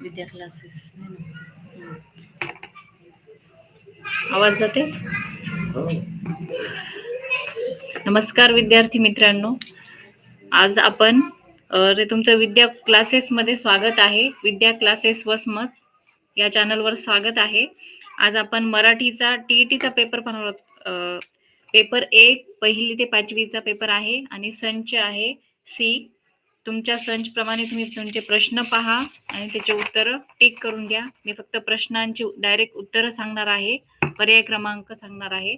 विद्या classes आवाज जाते नमस्कार विद्यार्थी मित्रांनो. आज आपण तुमचं विद्या क्लासेस मध्ये स्वागत आहे. विद्या क्लासेस वसमत या चॅनलवर स्वागत आहे. आज आपण मराठीचा टीईटीचा पेपर पाहणार पेपर एक पहिली ते पाचवीचा पेपर आहे आणि संच आहे सी. तुमच्या संच प्रमाणे तुम्ही तुमचे प्रश्न पहा आणि त्याचे उत्तर टिक करून घ्या. मी फक्त प्रश्नांची डायरेक्ट उत्तरं सांगणार आहे. पर्याय क्रमांक सांगणार आहे.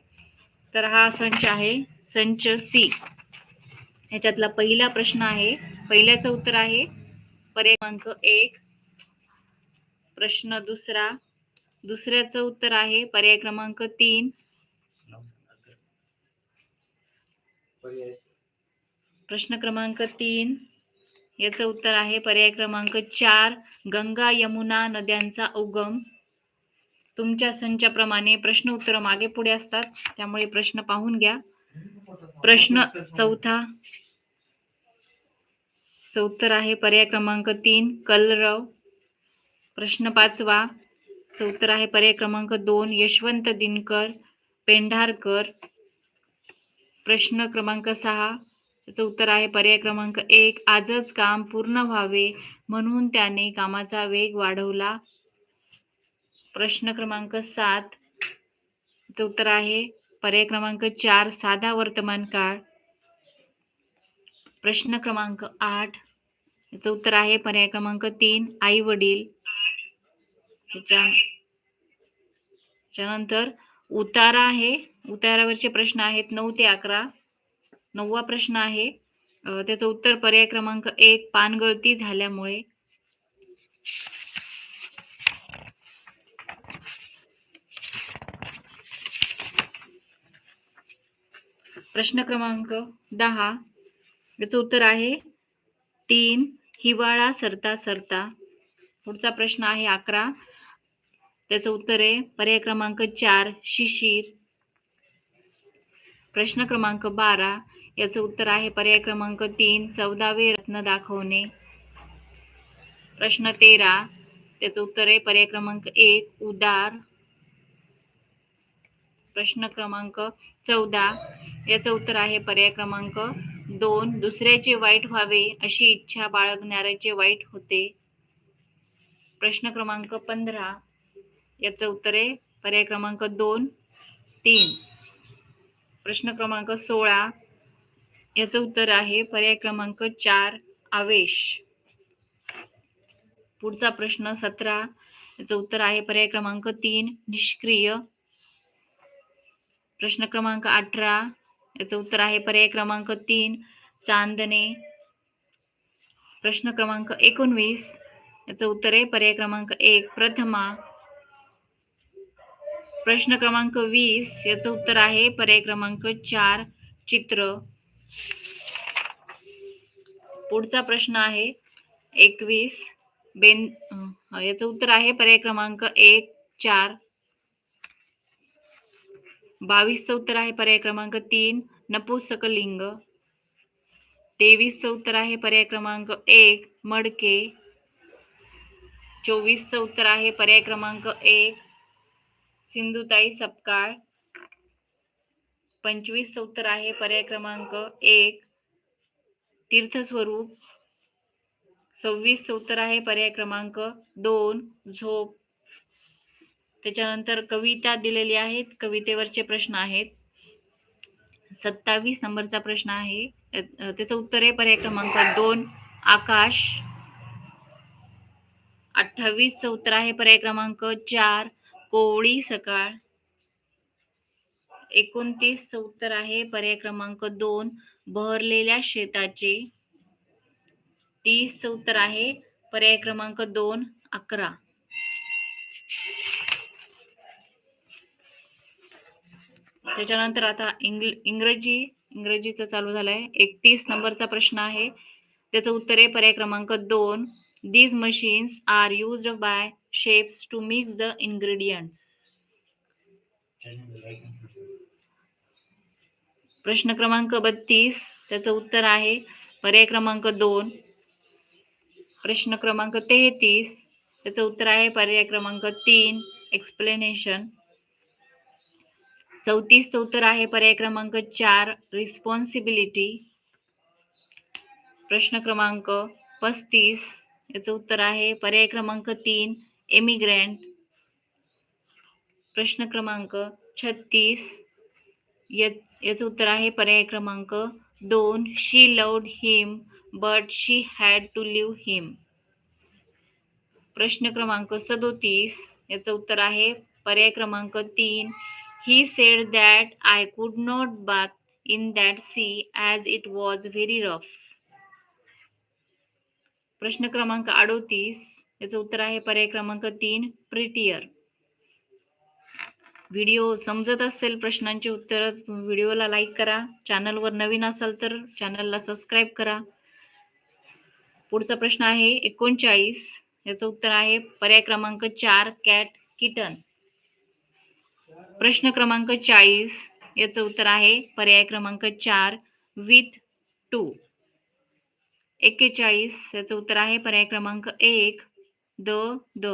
तर हा संच आहे संच सी. ह्याच्यातला पहिला प्रश्न आहे. पहिल्याचं उत्तर आहे. पर्याय क्रमांक एक. प्रश्न दुसरा. दुसऱ्याचं उत्तर आहे. पर्याय क्रमांक तीन. प्रश्न क्रमांक तीन. याचं उत्तर आहे पर्याय क्रमांक चार गंगा यमुना नद्यांचा उगम. तुमच्या संचाप्रमाणे प्रश्न उत्तर मागे पुढे असतात त्यामुळे प्रश्न पाहून घ्या. प्रश्न चौथा. उत्तर आहे पर्याय क्रमांक तीन कलरव. प्रश्न पाचवा. उत्तर आहे पर्याय क्रमांक दोन यशवंत दिनकर पेंढारकर. प्रश्न क्रमांक सहा. त्याचं उत्तर आहे पर्याय क्रमांक एक. आजच काम पूर्ण व्हावे म्हणून त्याने कामाचा वेग वाढवला. प्रश्न क्रमांक सात. चं उत्तर आहे पर्याय क्रमांक चार साधा वर्तमान काळ. प्रश्न क्रमांक आठ. याचं उत्तर आहे पर्याय क्रमांक तीन आई वडील. त्याच्या त्याच्यानंतर उतारा आहे. उतारावरचे प्रश्न आहेत नऊ ते अकरा. नववा प्रश्न आहे. त्याचं उत्तर पर्याय क्रमांक एक पानगळती झाल्यामुळे. प्रश्न क्रमांक दहा. याचं उत्तर आहे. तीन हिवाळा सरता सरता. पुढचा प्रश्न आहे अकरा. त्याचं उत्तर आहे पर्याय क्रमांक चार शिशिर. प्रश्न क्रमांक बारा याचं उत्तर आहे पर्याय क्रमांक तीन चौदावे रत्न दाखवणे. प्रश्न तेरा त्याचं उत्तर आहे पर्याय क्रमांक एक उदार. प्रश्न क्रमांक चौदा याचं उत्तर आहे पर्याय क्रमांक दोन दुसऱ्याचे वाईट व्हावे अशी इच्छा बाळगणाऱ्याचे वाईट होते. प्रश्न क्रमांक पंधरा याचं उत्तर आहे पर्याय क्रमांक दोन तीन. प्रश्न क्रमांक सोळा. याचं उत्तर आहे पर्याय क्रमांक चार आवेश. पुढचा प्रश्न सतरा. याचं उत्तर आहे पर्याय क्रमांक तीन निष्क्रिय. प्रश्न क्रमांक अठरा. याचं उत्तर आहे पर्याय क्रमांक तीन चांदणे. प्रश्न क्रमांक एकोणवीस. याचं उत्तर आहे पर्याय क्रमांक एक प्रथमा. प्रश्न क्रमांक वीस याचं उत्तर आहे. पर्याय क्रमांक चार चित्र. पुढचा प्रश्न आहे. एकवीस बेन याचं उत्तर आहे. पर्याय क्रमांक एक चार. बावीसचं उत्तर आहे. पर्याय क्रमांक तीन नपुसकलिंग. तेवीसचं उत्तर आहे. पर्याय क्रमांक एक मडके. चोवीसचं उत्तर आहे. पर्याय क्रमांक एक सिंधुताई सपकाळ. पंचवीस उत्तर आहे पर्याय क्रमांक एक. तीर्थस्वरूप. सव्वीस उत्तर आहे पर्याय क्रमांक दोन झोप. त्याच्यानंतर कविता दिलेली आहेत कवितेवरचे प्रश्न आहेत. सत्तावीस नंबरचा प्रश्न आहे. त्याचं उत्तर आहे पर्याय क्रमांक दोन आकाश. अठ्ठावीसचं उत्तर आहे पर्याय क्रमांक चार कोवळी सकाळ. एकोणतीस उत्तर आहे पर्याय क्रमांक दोन बहरलेल्या शेताचे. तीस उत्तर आहे पर्याय क्रमांक दोन अकरा. त्याच्यानंतर आता इंग्ल इंग्रजी इंग्रजीचं चालू झालंय. एकतीस नंबरचा प्रश्न आहे. त्याचं उत्तर आहे पर्याय क्रमांक दोन these machines are used by chefs to mix the ingredients. प्रश्न क्रमांक बत्तीस त्याचं उत्तर आहे. पर्याय क्रमांक दोन. प्रश्न क्रमांक तेहतीस त्याचं उत्तर आहे. पर्याय क्रमांक तीन एक्सप्लेनेशन चौतीसचं उत्तर आहे. पर्याय क्रमांक चार रिस्पॉन्सिबिलिटी प्रश्न क्रमांक पस्तीस याचं उत्तर आहे पर्याय क्रमांक तीन एमिग्रँट प्रश्न क्रमांक छत्तीस. याचं उत्तर आहे पर्याय क्रमांक दोन she loved him but she had to leave him प्रश्न क्रमांक सदोतीस याचं उत्तर आहे पर्याय क्रमांक तीन he said that I could not bathe in that sea as it was very rough प्रश्न क्रमांक अडोतीस. याचं उत्तर आहे पर्याय क्रमांक तीन प्रिटियर व्हिडिओ समजत असेल प्रश्नांची उत्तर व्हिडिओला लाईक करा. चॅनलवर नवीन असाल तर चॅनलला सबस्क्राईब करा. पुढचा प्रश्न आहे एकोणचाळीस. याचं उत्तर आहे पर्याय क्रमांक चार कॅट किटन प्रश्न क्रमांक चाळीस. याचं उत्तर आहे पर्याय क्रमांक चार विथ टू एक्केचाळीस याचं उत्तर आहे. पर्याय क्रमांक एक द द.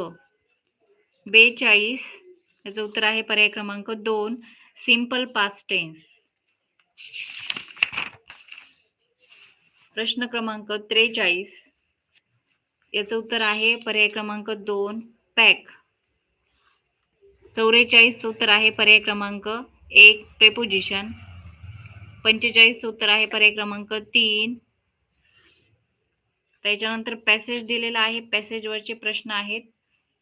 बेचाळीस याचं उत्तर आहे. पर्याय क्रमांक दोन सिंपल पास्ट टेन्स. प्रश्न क्रमांक त्रेचाळीस याचं उत्तर आहे. पर्याय क्रमांक दोन पॅक. चौवेचाळीस उत्तर आहे. पर्याय क्रमांक एक प्रेपोजिशन पंचेचाळीस उत्तर आहे. पर्याय क्रमांक तीन त्याच्यानंतर पॅसेज दिलेला आहे. पॅसेजवरचे प्रश्न आहेत.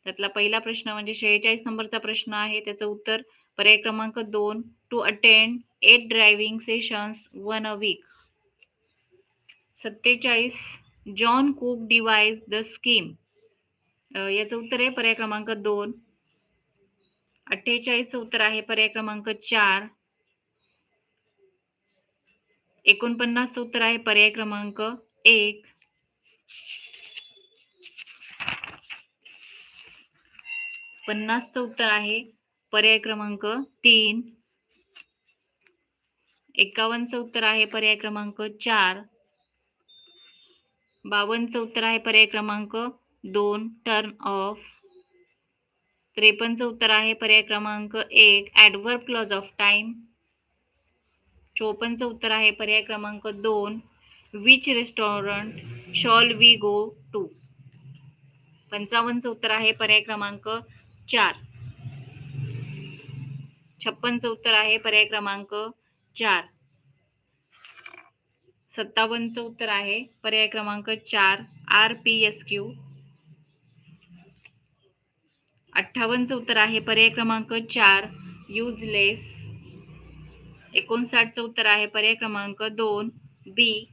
त्यातला पहिला प्रश्न म्हणजे शेहेचाळीस नंबरचा प्रश्न आहे. त्याचं उत्तर पर्याय क्रमांक दोन. To attend eight driving sessions one a week सत्तेचाळीस. John Cook devise the scheme याचं उत्तर आहे पर्याय क्रमांक दोन. अठ्ठेचाळीसचं उत्तर आहे पर्याय क्रमांक चार. एकोणपन्नासचं उत्तर आहे पर्याय क्रमांक एक. पन्नासचं उत्तर आहे. पर्याय क्रमांक तीन. एकावन्नचं उत्तर आहे पर्याय क्रमांक चार. बावन्नचं उत्तर आहे पर्याय क्रमांक दोन. टर्न ऑफ त्रेपन्नचं उत्तर आहे पर्याय क्रमांक एक. ॲडवर्ब क्लॉज ऑफ टाइम चोपन्नचं उत्तर आहे पर्याय क्रमांक दोन. Which restaurant shall we go to पंचावन्नचं उत्तर आहे पर्याय क्रमांक चार. छप्पनचं उत्तर आहे पर्याय क्रमांक चार. सत्तावन्नचं उत्तर आहे पर्याय क्रमांक चार आर पी एस क्यू अठ्ठावन्नचं उत्तर आहे पर्याय क्रमांक चार यूजलेस एकोणसाठचं उत्तर आहे पर्याय क्रमांक दोन बी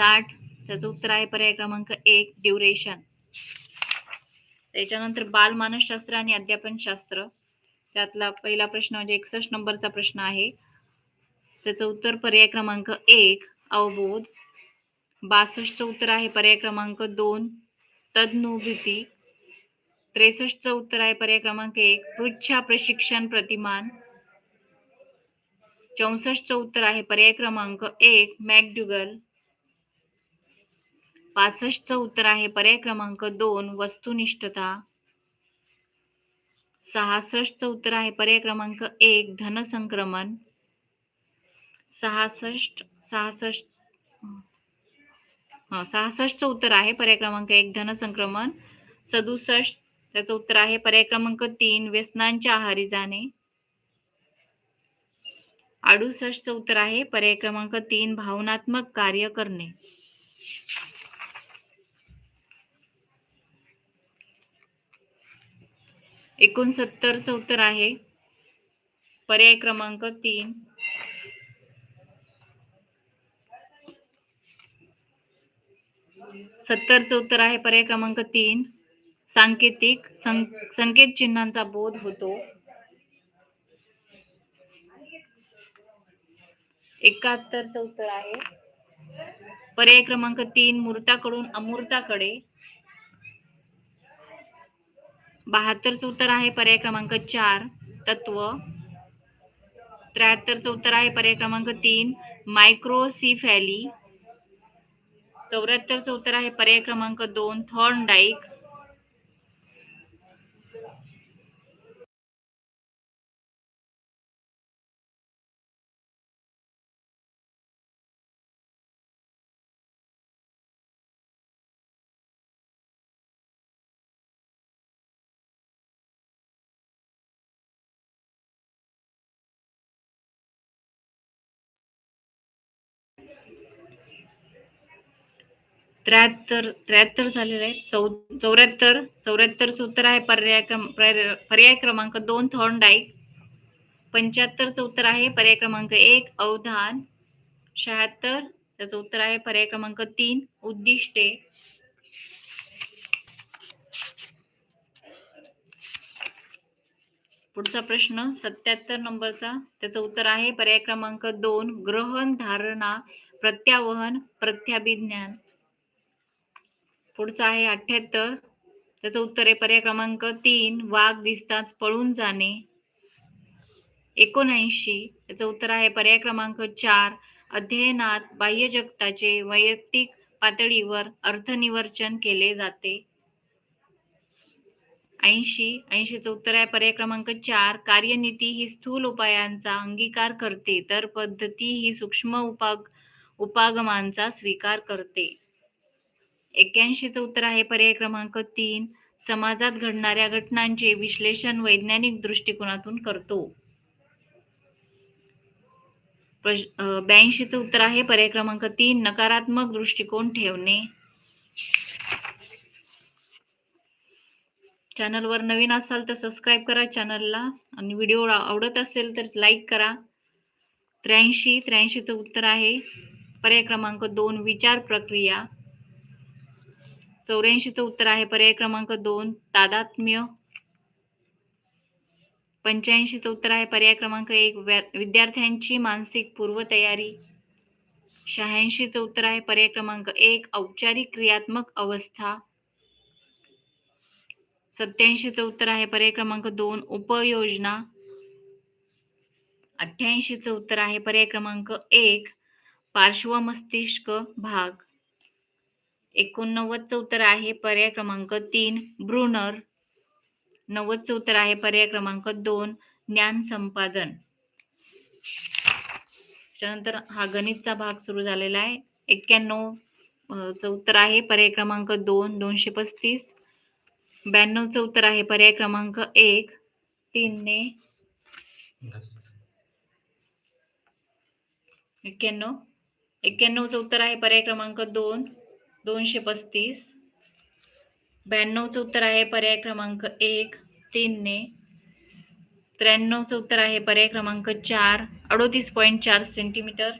साठ त्याचं उत्तर आहे पर्याय क्रमांक एक ड्युरेशन त्याच्यानंतर बालमानसशास्त्र आणि अध्यापनशास्त्र त्यातला पहिला प्रश्न म्हणजे एकसष्ट नंबरचा प्रश्न आहे. त्याचं उत्तर पर्याय क्रमांक एक अवबोध. बासष्टचं उत्तर आहे पर्याय क्रमांक दोन तज्ञभूती त्रेसष्टचं उत्तर आहे पर्याय क्रमांक एक पृच्छा प्रशिक्षण प्रतिमान. चौसष्टचं उत्तर आहे पर्याय क्रमांक एक मॅकडुगल. पासष्टचं उत्तर आहे. पर्याय क्रमांक दोन वस्तुनिष्ठता. सहासष्टचं उत्तर आहे. पर्याय क्रमांक एक धनसंक्रमण. सहासष्ट सहासष्ट हा सहासष्टचं उत्तर आहे. पर्याय क्रमांक एक धनसंक्रमण. सदुसष्ट त्याचं उत्तर आहे. पर्याय क्रमांक तीन व्यसनांच्या आहारी जाणे. अडुसष्टचं उत्तर आहे. पर्याय क्रमांक तीन भावनात्मक कार्य करणे. एकोणसत्तरचं उत्तर आहे. पर्याय क्रमांक तीन. सत्तरचं उत्तर आहे पर्याय क्रमांक तीन. सांकेतिक संकेत चिन्हांचा बोध होतो. एकाहत्तरचं उत्तर आहे. पर्याय क्रमांक तीन मूर्ताकडून अमूर्ताकडे. बहात्तरचं उत्तर आहे पर्याय क्रमांक चार तत्व. त्र्याहत्तरचं उत्तर आहे पर्याय क्रमांक तीन मायक्रोसिफॅली चौऱ्याहत्तरचं उत्तर आहे पर्याय क्रमांक दोन थॉर्न डाईक त्र्याहत्तर त्र्याहत्तर झालेलं आहे. चौ चौऱ्याहत्तर चौऱ्याहत्तरचं उत्तर आहे. पर्याय क्रम पर्याय क्रमांक दोन थॉर्नडाईक पंच्याहत्तरचं उत्तर आहे. पर्याय क्रमांक एक अवधान. शहात्तर त्याचं उत्तर आहे. पर्याय क्रमांक तीन उद्दिष्टे. पुढचा प्रश्न सत्याहत्तर नंबरचा त्याचं उत्तर आहे. पर्याय क्रमांक दोन ग्रहण धारणा प्रत्यावहन प्रत्याभिज्ञान. पुढचा आहे अठ्याहत्तर. त्याचं उत्तर आहे पर्याय क्रमांक तीन वाघ दिसताच पळून जाणे. एकोणऐंशी. त्याचं उत्तर आहे पर्याय क्रमांक चार अध्ययनात बाह्य जगताचे वैयक्तिक पातळीवर अर्थनिवर्चन केले जाते. ऐंशी. ऐंशीचं उत्तर आहे पर्याय क्रमांक चार कार्यनीती ही स्थूल उपायांचा अंगीकार करते तर पद्धती ही सूक्ष्म उपाग उपागमांचा स्वीकार करते. एक्क्याऐंशीचं उत्तर आहे पर्याय क्रमांक तीन. समाजात घडणाऱ्या घटनांचे विश्लेषण वैज्ञानिक दृष्टिकोनातून करतो. ब्याऐंशीचं उत्तर आहे पर्याय क्रमांक तीन नकारात्मक दृष्टिकोन ठेवणे. चॅनलवर नवीन असाल तर सबस्क्राईब करा चॅनलला आणि व्हिडिओ आवडत असेल तर लाईक करा. त्र्याऐंशी त्र्याऐंशीचं उत्तर आहे पर्याय क्रमांक दोन विचार प्रक्रिया. चौऱ्याऐंशीचं उत्तर आहे. पर्याय क्रमांक दोन तादात्म्य. पंच्याऐंशीचं उत्तर आहे. पर्याय क्रमांक एक विद्यार्थ्यांची मानसिक पूर्वतयारी. शहाऐंशीचं उत्तर आहे. पर्याय क्रमांक एक औपचारिक क्रियात्मक अवस्था. सत्याऐंशीचं उत्तर आहे. पर्याय क्रमांक दोन उपयोजना. अठ्ठ्याऐंशीचं उत्तर आहे. पर्याय क्रमांक एक पार्श्वमस्तिष्क भाग. एकोणनव्वदचं उत्तर आहे पर्याय क्रमांक तीन ब्रुनर. नव्वदचं उत्तर आहे पर्याय क्रमांक दोन ज्ञान संपादन. त्यानंतर हा गणितचा भाग सुरू झालेला आहे. एक्क्याण्णव च उत्तर आहे पर्याय क्रमांक दोन दोनशे पस्तीस. ब्याण्णवचं उत्तर आहे पर्याय क्रमांक एक तीनने एक्क्याण्णव. एक्क्याण्णवचं उत्तर आहे पर्याय क्रमांक दोन दोनशे पस्तीस. ब्याण्णवचं उत्तर आहे पर्याय क्रमांक एक तीनने. त्र्याण्णवचं उत्तर आहे पर्याय क्रमांक चार अडोतीस पॉईंट चार सेंटीमीटर.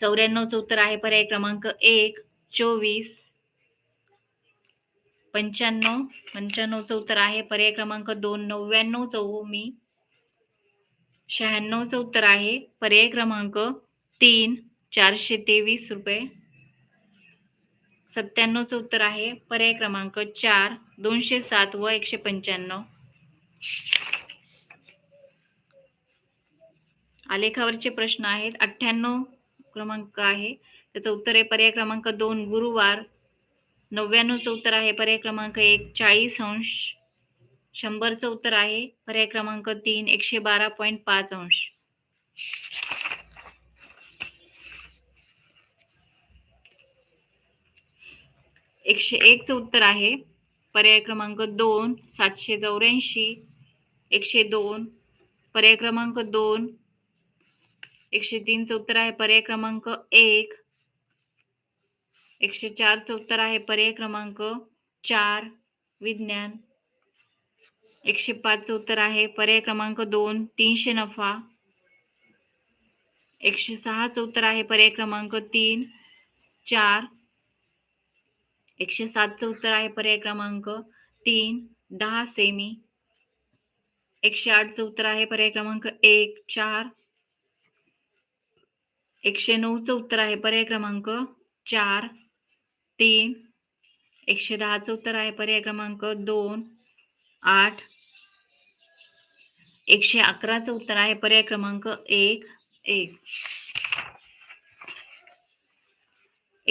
चौऱ्याण्णवचं उत्तर आहे पर्याय क्रमांक एक चोवीस. पंच्याण्णव पंच्याण्णवचं उत्तर आहे पर्याय क्रमांक दोन नव्याण्णव चौमी शहाण्णवचं उत्तर आहे पर्याय क्रमांक तीन चारशे तेवीस रुपये. सत्त्याण्णवचं उत्तर आहे. पर्याय क्रमांक चार दोनशे सात व एकशे पंच्याण्णव. आलेखावरचे प्रश्न आहेत. अठ्ठ्याण्णव क्रमांक आहे. त्याचं उत्तर आहे पर्याय क्रमांक दोन गुरुवार. नव्याण्णवचं उत्तर आहे. पर्याय क्रमांक एक चाळीस अंश. शंभरचं उत्तर आहे. पर्याय क्रमांक तीन एकशे बारा पॉईंट पाच अंश. एकशे एकचं उत्तर आहे. पर्याय क्रमांक दोन सातशे चौऱ्याऐंशी. एकशे दोन पर्याय क्रमांक दोन. एकशे तीनचं उत्तर आहे पर्याय क्रमांक एक. एकशे चारचं उत्तर आहे पर्याय क्रमांक चार विज्ञान. एकशे पाचचं उत्तर आहे पर्याय क्रमांक दोन तीनशे नफा. एकशे सहाचं उत्तर आहे पर्याय क्रमांक तीन चार. एकशे सातचं उत्तर आहे पर्याय क्रमांक. तीन दहा सेमी एकशे आठचं उत्तर आहे पर्याय क्रमांक एक चार. एकशे नऊचं उत्तर आहे पर्याय क्रमांक चार तीन. एकशे दहाचं उत्तर आहे पर्याय क्रमांक दोन आठ. एकशे अकराचं उत्तर आहे पर्याय क्रमांक एक एक.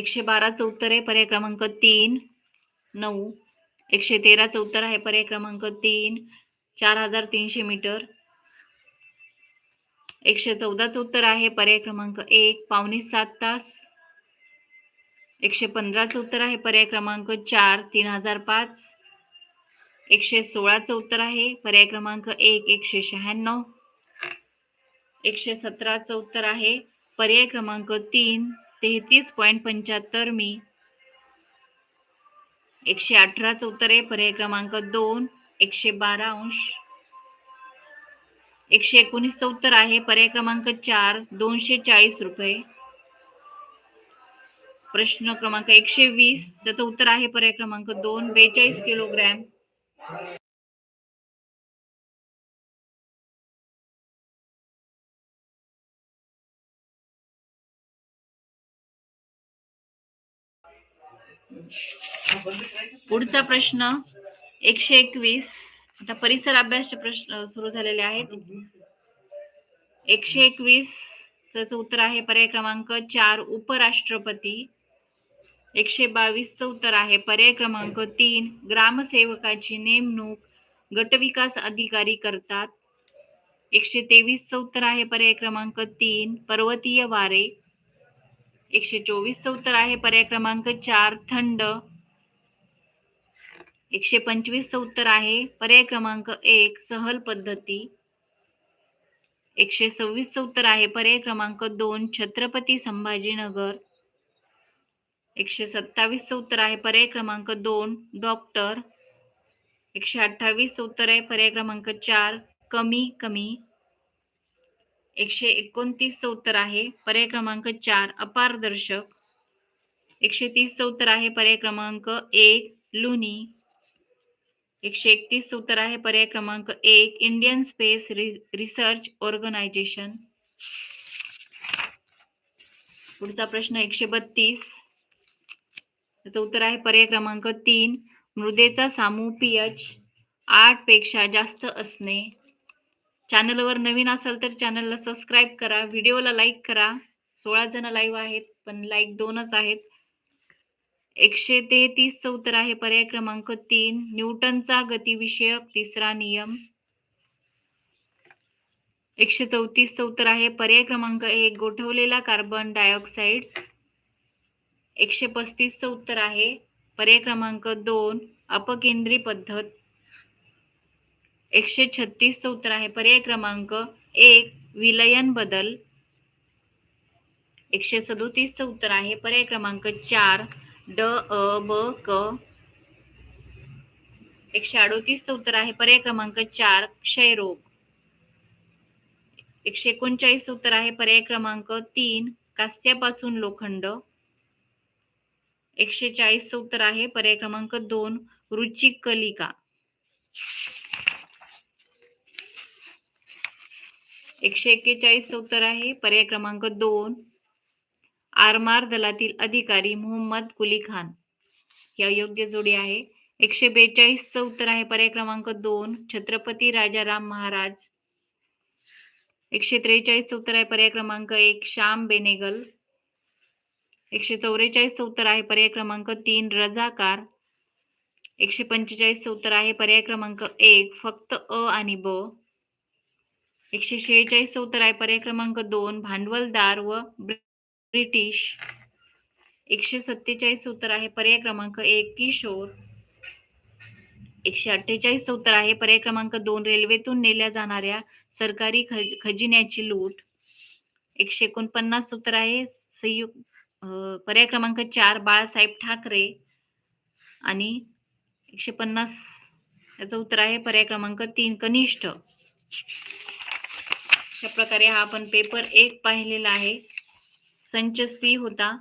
एकशे बाराचं उत्तर आहे पर्याय क्रमांक तीन नऊ. एकशे तेराचं उत्तर आहे पर्याय क्रमांक तीन चार हजार तीनशे मीटर. एकशे चौदाचं उत्तर आहे पर्याय क्रमांक एक पावणे सात तास. एकशे पंधराचं उत्तर आहे पर्याय क्रमांक चार तीन हजार पाच. एकशे सोळाचं उत्तर आहे पर्याय क्रमांक एक एकशे शहाण्णव. एकशे सतराचं उत्तर आहे पर्याय क्रमांक तीन तेहतीस पॉईंट पंच्याहत्तर मी. एकशे अठराचं उत्तर आहे. पर्याय क्रमांक दोन एकशे बारा अंश. एकशे एकोणीसचं उत्तर आहे. पर्याय क्रमांक चार दोनशे चाळीस रुपये. प्रश्न क्रमांक एकशे वीस त्याचं उत्तर आहे. पर्याय क्रमांक दोन बेचाळीस किलोग्रॅम. पुढचा प्रश्न एकशे एकवीस. आता परिसर अभ्यासचे प्रश्न सुरू झालेले आहेत. एकशे एकवीस च उत्तर आहे पर्याय क्रमांक चार उपराष्ट्रपती. एकशे बावीसचं उत्तर आहे पर्याय क्रमांक तीन ग्रामसेवकाची नेमणूक गटविकास अधिकारी करतात. एकशे तेवीसचं उत्तर आहे पर्याय क्रमांक तीन पर्वतीय वारे. एकशे चोवीसचं उत्तर आहे पर्याय क्रमांक चार थंड. एकशे पंचवीसचं उत्तर आहे पर्याय क्रमांक एक सहल पद्धती. एकशे सव्वीसचं उत्तर आहे पर्याय क्रमांक दोन छत्रपती संभाजीनगर. एकशे सत्तावीसचं उत्तर आहे पर्याय क्रमांक दोन डॉक्टर. एकशे अठ्ठावीसचं उत्तर आहे पर्याय क्रमांक चार कमी कमी. एकशे एकोणतीसचं उत्तर आहे. पर्याय क्रमांक चार अपारदर्शक. एकशे तीसचं उत्तर आहे पर्याय क्रमांक एक लुनी. एकशे एकतीसचं उत्तर आहे पर्याय क्रमांक एक इंडियन स्पेस रिसर्च ऑर्गनायझेशन. पुढचा प्रश्न एकशे बत्तीस. त्याचं उत्तर आहे पर्याय क्रमांक तीन मृदेचा सामू पीएच आठपेक्षा जास्त असणे. चॅनलवर नवीन असाल तर चॅनलला सबस्क्राईब करा. व्हिडिओला लाईक करा. सोळा जण लाईव्ह आहेत पण लाईक दोनच आहेत. एकशे तेहतीसचं उत्तर आहे पर्याय क्रमांक तीन. न्यूटनचा गतिविषयक तिसरा नियम. एकशे चौतीसचं उत्तर आहे पर्याय क्रमांक एक. गोठवलेला कार्बन डायऑक्साईड एकशे पस्तीसचं उत्तर आहे पर्याय क्रमांक दोन. अपकेंद्री पद्धत. एकशे छत्तीसचं उत्तर आहे. पर्याय क्रमांक एक विलयन बदल. एकशे सदोतीसचं उत्तर आहे. पर्याय क्रमांक चार ड अ ब क. एकशे अडोतीसचं उत्तर आहे. पर्याय क्रमांक चार क्षयरोग. एकशे एकोणचाळीस उत्तर आहे. पर्याय क्रमांक तीन कास्यापासून लोखंड. एकशे चाळीसचं उत्तर आहे. पर्याय क्रमांक दोन रुचिक कलिका एकशे एक्केचाळीसचं उत्तर आहे. पर्याय क्रमांक दोन आरमार दलातील अधिकारी मोहम्मद कुली खान. या योग्य जोडी आहे. एकशे बेचाळीसचं उत्तर आहे. पर्याय क्रमांक दोन छत्रपती राजाराम महाराज. एकशे त्रेचाळीसचं उत्तर आहे. पर्याय क्रमांक एक श्याम बेनेगल. एकशे चौवेचाळीसचं उत्तर आहे. पर्याय क्रमांक तीन रजाकार एकशे पंचेचाळीसचं उत्तर आहे. पर्याय क्रमांक एक फक्त अ आणि ब. एकशे शेहेचाळीस उत्तर आहे पर्याय क्रमांक दोन भांडवलदार व ब्रिटिश. एकशे सत्तेचाळीस उत्तर आहे पर्याय क्रमांक एक किशोर. एकशे अठ्ठेचाळीस उत्तर आहे पर्याय क्रमांक दोन रेल्वेतून नेल्या जाणाऱ्या सरकारी खज खजिन्याची लूट. एकशे एकोणपन्नास उत्तर आहे संयुक्त पर्याय क्रमांक चार बाळासाहेब ठाकरे. आणि एकशे पन्नास याचं उत्तर आहे पर्याय क्रमांक तीन कनिष्ठ. अशा प्रकारे हा आपण पेपर एक पाहिलेला आहे. संच सी होता.